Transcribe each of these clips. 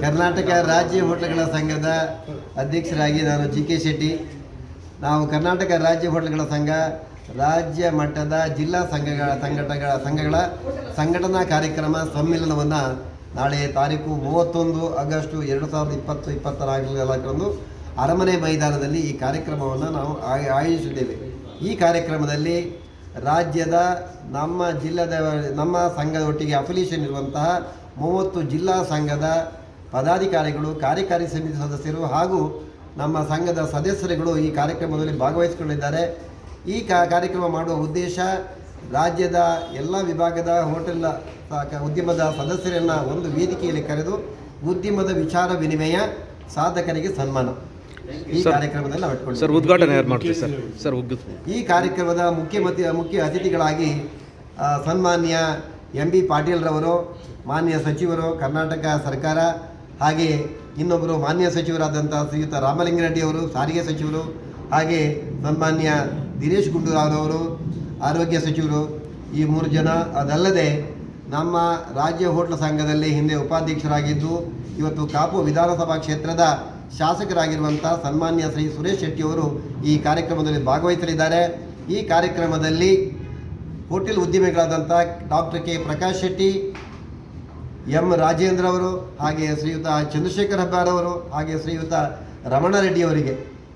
ಕರ್ನಾಟಕ ರಾಜ್ಯ ಹೋಟೆಲ್ಗಳ ಸಂಘದ ಅಧ್ಯಕ್ಷರಾಗಿ ನಾನು ಜಿ ಕೆ ಶೆಟ್ಟಿ. ನಾವು ಕರ್ನಾಟಕ ರಾಜ್ಯ ಹೋಟೆಲ್ಗಳ ಸಂಘ, ರಾಜ್ಯ ಮಟ್ಟದ ಜಿಲ್ಲಾ ಸಂಘಗಳ ಸಂಘಟಗಳ ಸಂಘಗಳ ಸಂಘಟನಾ ಕಾರ್ಯಕ್ರಮ ಸಮ್ಮೇಳನವನ್ನು ನಾಳೆ ತಾರೀಕು ಮೂವತ್ತೊಂದು ಆಗಸ್ಟು ಎರಡು ಸಾವಿರದ ಇಪ್ಪತ್ತು ಇಪ್ಪತ್ತರ ನಾಲ್ಕರಂದು ಅರಮನೆ ಮೈದಾನದಲ್ಲಿ ಈ ಕಾರ್ಯಕ್ರಮವನ್ನು ನಾವು ಆಯ್- ಆಯೋಜಿಸಿದ್ದೇವೆ ಈ ಕಾರ್ಯಕ್ರಮದಲ್ಲಿ ರಾಜ್ಯದ ನಮ್ಮ ಜಿಲ್ಲದ, ನಮ್ಮ ಸಂಘದ ಒಟ್ಟಿಗೆ ಅಫಿಲಿಯೇಷನ್ ಇರುವಂತಹ ಮೂವತ್ತು ಜಿಲ್ಲಾ ಸಂಘದ ಪದಾಧಿಕಾರಿಗಳು ಕಾರ್ಯಕಾರಿ ಸಮಿತಿ ಸದಸ್ಯರು ಹಾಗೂ ನಮ್ಮ ಸಂಘದ ಸದಸ್ಯರುಗಳು ಈ ಕಾರ್ಯಕ್ರಮದಲ್ಲಿ ಭಾಗವಹಿಸಿಕೊಂಡಿದ್ದಾರೆ. ಈ ಕಾ ಕಾರ್ಯಕ್ರಮ ಮಾಡುವ ಉದ್ದೇಶ ರಾಜ್ಯದ ಎಲ್ಲ ವಿಭಾಗದ ಹೋಟೆಲ್ ಉದ್ಯಮದ ಸದಸ್ಯರನ್ನು ಒಂದು ವೇದಿಕೆಯಲ್ಲಿ ಕರೆದು ಉದ್ಯಮದ ವಿಚಾರ ವಿನಿಮಯ ಸಾಧಕರಿಗೆ ಸನ್ಮಾನ. ಈ ಕಾರ್ಯಕ್ರಮದಲ್ಲಿ ನಾವು ಸರ್ ಉದ್ಘಾಟನೆ ಸರ್? ಸರ್ ಈ ಕಾರ್ಯಕ್ರಮದ ಮುಖ್ಯ ಮತಿ ಮುಖ್ಯ ಅತಿಥಿಗಳಾಗಿ ಸನ್ಮಾನ್ಯ ಎಂ ಬಿ ಪಾಟೀಲ್ರವರು ಮಾನ್ಯ ಸಚಿವರು ಕರ್ನಾಟಕ ಸರ್ಕಾರ ಹಾಗೆ ಇನ್ನೊಬ್ಬರು ಮಾನ್ಯ ಸಚಿವರಾದಂಥ ಶ್ರೀಯುತ ರಾಮಲಿಂಗರೆಡ್ಡಿ ಅವರು, ಸಾರಿಗೆ ಸಚಿವರು, ಹಾಗೆ ಸನ್ಮಾನ್ಯ ದಿನೇಶ್ ಗುಂಡೂರಾವ್ರವರು ಆರೋಗ್ಯ ಸಚಿವರು, ಈ ಮೂರು ಜನ. ಅದಲ್ಲದೆ ನಮ್ಮ ರಾಜ್ಯ ಹೋಟ್ಲ ಸಂಘದಲ್ಲಿ ಹಿಂದೆ ಉಪಾಧ್ಯಕ್ಷರಾಗಿದ್ದು, ಇವತ್ತು ಕಾಪು ವಿಧಾನಸಭಾ ಕ್ಷೇತ್ರದ ಶಾಸಕರಾಗಿರುವಂಥ ಸನ್ಮಾನ್ಯ ಶ್ರೀ ಸುರೇಶ್ ಶೆಟ್ಟಿಯವರು ಈ ಕಾರ್ಯಕ್ರಮದಲ್ಲಿ ಭಾಗವಹಿಸಲಿದ್ದಾರೆ. ಈ ಕಾರ್ಯಕ್ರಮದಲ್ಲಿ hotel ಉದ್ಯಮಿಗಳಾದಂಥ doctor K Prakash Shetty M Rajendra ಅವರು, ಹಾಗೆ ಶ್ರೀಯುತ ಚಂದ್ರಶೇಖರ್ ಹೆಬ್ಬಾರವರು ಹಾಗೆ ಶ್ರೀಯುತ ರಮಣ ರೆಡ್ಡಿ ಅವರಿಗೆ.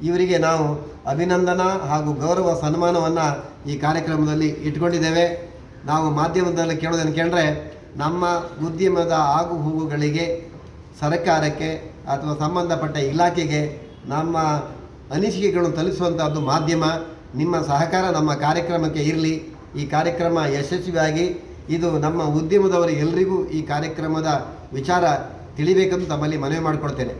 ಇವರಿಗೆ ನಾವು ಅಭಿನಂದನಾ ಹಾಗೂ ಗೌರವ ಸನ್ಮಾನವನ್ನು ಈ ಕಾರ್ಯಕ್ರಮದಲ್ಲಿ ಇಟ್ಕೊಂಡಿದ್ದೇವೆ. ನಾವು ಮಾಧ್ಯಮದಲ್ಲಿ ಕೇಳೋದನ್ನು ಕೇಳಿದ್ರೆ ನಮ್ಮ ಉದ್ಯಮದ ಆಗು ಹೋಗುಗಳಿಗೆ, ಸರ್ಕಾರಕ್ಕೆ ಅಥವಾ ಸಂಬಂಧಪಟ್ಟ ಇಲಾಖೆಗೆ ನಮ್ಮ ಅನಿಸಿಕೆಗಳನ್ನು ತಲುಪಿಸುವಂಥದ್ದು ಮಾಧ್ಯಮ. ನಿಮ್ಮ ಸಹಕಾರ ನಮ್ಮ ಕಾರ್ಯಕ್ರಮಕ್ಕೆ ಇರಲಿ. ಈ ಕಾರ್ಯಕ್ರಮ ಯಶಸ್ವಿಯಾಗಿ ಇದು ನಮ್ಮ ಉದ್ಯಮದವರು ಎಲ್ರಿಗೂ ಈ ಕಾರ್ಯಕ್ರಮದ ವಿಚಾರ ತಿಳಿಬೇಕಂತ ತಮ್ಮಲ್ಲಿ ಮನವಿ ಮಾಡಿಕೊಡ್ತೇನೆ